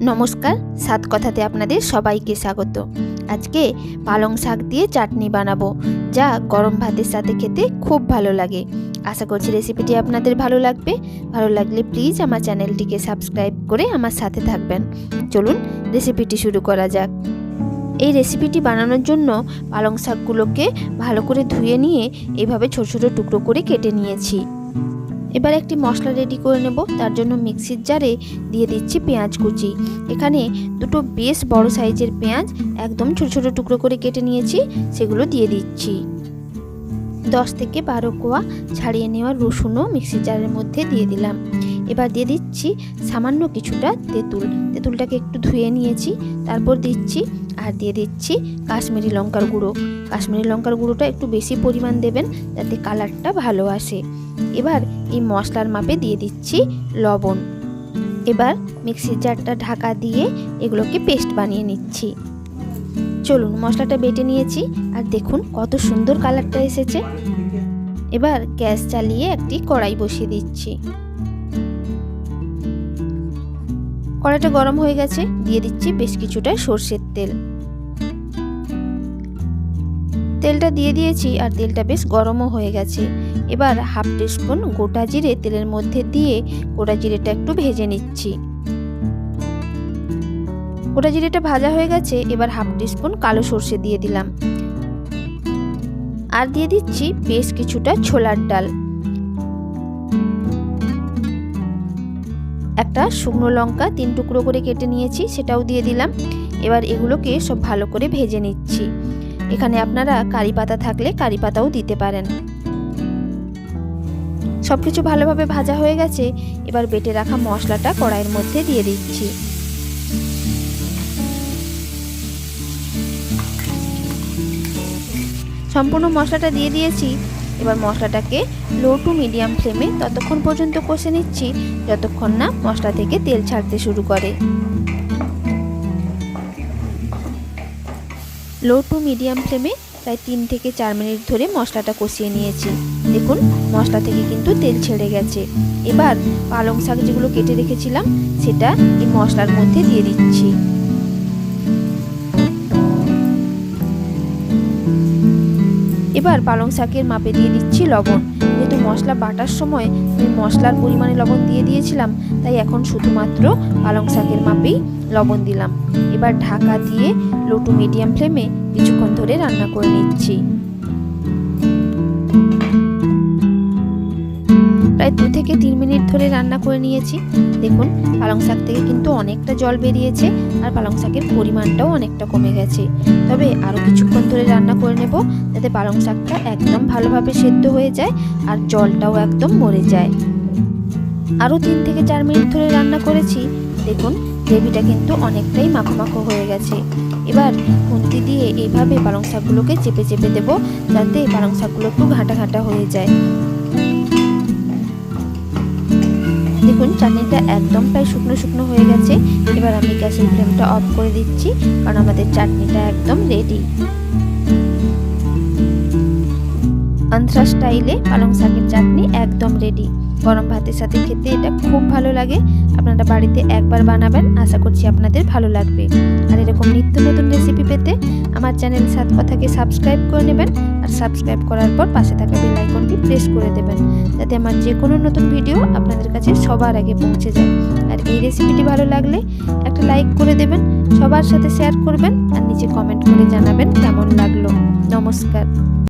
নমস্কার, সাত কথাতে আপনাদের সবাইকে স্বাগত। আজকে পালং শাক দিয়ে চাটনি বানাবো, যা গরম ভাতের সাথে খেতে খুব ভালো লাগে। আশা করছি রেসিপিটি আপনাদের ভালো লাগবে। ভালো লাগলে প্লিজ আমার চ্যানেলটিকে সাবস্ক্রাইব করে আমার সাথে থাকবেন। চলুন রেসিপিটি শুরু করা যাক। এই রেসিপিটি বানানোর জন্য পালং শাকগুলোকে ভালো করে ধুয়ে নিয়ে এভাবে ছোট ছোট টুকরো করে কেটে নিয়েছি। এবার একটি মশলা রেডি করে নেব। তার জন্য মিক্সির জারে দিয়ে দিচ্ছি পেঁয়াজ কুচি। এখানে দুটো বেশ বড় সাইজের পেঁয়াজ একদম ছোট ছোট টুকরো করে কেটে নিয়েছি, সেগুলো দিয়ে দিচ্ছি। দশ থেকে বারো কোয়া ছাড়িয়ে নেওয়া রসুনও মিক্সির জারের মধ্যে দিয়ে দিলাম। এবার দিয়ে দিচ্ছি সামান্য কিছুটা তেঁতুল। তেঁতুলটাকে একটু ধুয়ে নিয়েছি, তারপর দিচ্ছি আর দিয়ে দিচ্ছি কাশ্মীরি লঙ্কার গুঁড়ো। কাশ্মীরি লঙ্কার গুঁড়োটা একটু বেশি পরিমাণ দেবেন, যাতে কালারটা ভালো আসে। এবার এই মশলার মাপে দিয়ে দিচ্ছি লবণ। এবার মিক্সির জারটা ঢাকা দিয়ে এগুলোকে পেস্ট বানিয়ে নিচ্ছি। চলুন মশলাটা বেটে নিয়েছি আর দেখুন কত সুন্দর কালারটা এসেছে। এবার গ্যাস চালিয়ে একটি কড়াই বসিয়ে দিচ্ছি। কড়াইটা গরম হয়ে গেছে, দিয়ে দিচ্ছি বেশ কিছুটা সর্ষের তেল। তেলটা দিয়ে দিয়েছি আর তেলটা বেশ গরমও হয়ে গেছে। এবার হাফ টিস্পুন গোটা জিরে তেলের মধ্যে দিয়ে গোটা জিরেটা একটু ভেজে নিচ্ছি। গোটা জিরেটা ভাজা হয়ে গেছে, এবার হাফ টিস্পুন কালো সর্ষে দিয়ে দিলাম। আর দিয়ে দিচ্ছি বেশ কিছুটা ছোলার ডাল। একটা শুকনো লঙ্কা তিন টুকরো করে কেটে নিয়েছি, সেটাও দিয়ে দিলাম। এবার এগুলোকে সব ভালো করে ভেজে নিচ্ছি। এখানে আপনারা কারি পাতা থাকলে কারি পাতাও দিতে পারেন। সব কিছু ভালোভাবে ভাজা হয়ে গেছে, এবার বেটে রাখা মশলাটা কড়াইয়ের মধ্যে দিয়ে দিচ্ছি। সম্পূর্ণ মশলাটা দিয়ে দিয়েছি। এবার মশলাটাকে লো টু মিডিয়াম ফ্লেমে ততক্ষণ পর্যন্ত কষে নিচ্ছি, যতক্ষণ না মশলা থেকে তেল ছাড়তে শুরু করে। লো টু মিডিয়াম ফ্লেমে প্রায় তিন থেকে চার মিনিট ধরে মশলাটা কষিয়ে নিয়েছি। দেখুন, মশলা থেকে কিন্তু তেল ছেড়ে গেছে। এবার পালং শাক যেগুলো কেটে রেখেছিলাম, সেটা এই মশলার মধ্যে দিয়ে দিচ্ছি। এবার পালং শাকের মাপে দিয়ে দিচ্ছি লবণ। যেহেতু মশলা বাটার সময় আমি মশলার পরিমাণে লবণ দিয়ে দিয়েছিলাম, তাই এখন শুধুমাত্র পালং শাকের মাপেই লবণ দিলাম। এবার ঢাকা দিয়ে লো টু মিডিয়াম ফ্লেমে কিছুক্ষণ ধরে রান্না করে নিচ্ছি। প্রায় দু থেকে তিন মিনিট ধরে রান্না করে নিয়েছি। দেখুন, পালং শাক থেকে কিন্তু অনেকটা জল বেরিয়েছে আর পালং শাকের পরিমাণটাও অনেকটা কমে গেছে। তবে আরও কিছুক্ষণ ধরে নেব, যাতে পালং শাকটা একদম ভালোভাবে সেদ্ধ হয়ে যায় আর জলটাও একদম মরে যায়। আরও তিন থেকে চার মিনিট ধরে রান্না করেছি। দেখুন, গ্রেভিটা কিন্তু অনেকটাই মাখো মাখো হয়ে গেছে। এবার খুন্তি দিয়ে এইভাবে পালং শাকগুলোকে চেপে চেপে দেবো, যাতে পালং শাকগুলো একটু ঘাঁটা ঘাঁটা হয়ে যায়। দেখুন, চাটনিটা একদম প্রায় শুকনো শুকনো হয়ে গেছে। এবার আমি গ্যাসের ফ্লেমটা অফ করে দিচ্ছি, কারণ আমাদের চাটনিটা একদম রেডি। আন্ধ্রা স্টাইলে পালং শাকের চাটনি একদম রেডি গরম ভাতের সাথে খেতে এটা খুব ভালো লাগে। আপনারা বাড়িতে একবার বানাবেন, আশা করছি আপনাদের ভালো লাগবে। আর এরকম নিত্য নতুন রেসিপি পেতে আমার চ্যানেল সাত কথাকে সাবস্ক্রাইব করে নেবেন আর সাবস্ক্রাইব করার পর পাশে থাকা বেল আইকনটি প্রেস করে দেবেন। যাতে আমার যে কোনো নতুন ভিডিও আপনাদের কাছে সবার আগে পৌঁছে যায়। আর এই রেসিপিটি ভালো লাগলে একটা লাইক করে দেবেন, সবার সাথে শেয়ার করবেন আর নিচে কমেন্ট করে জানাবেন কেমন লাগল। নমস্কার।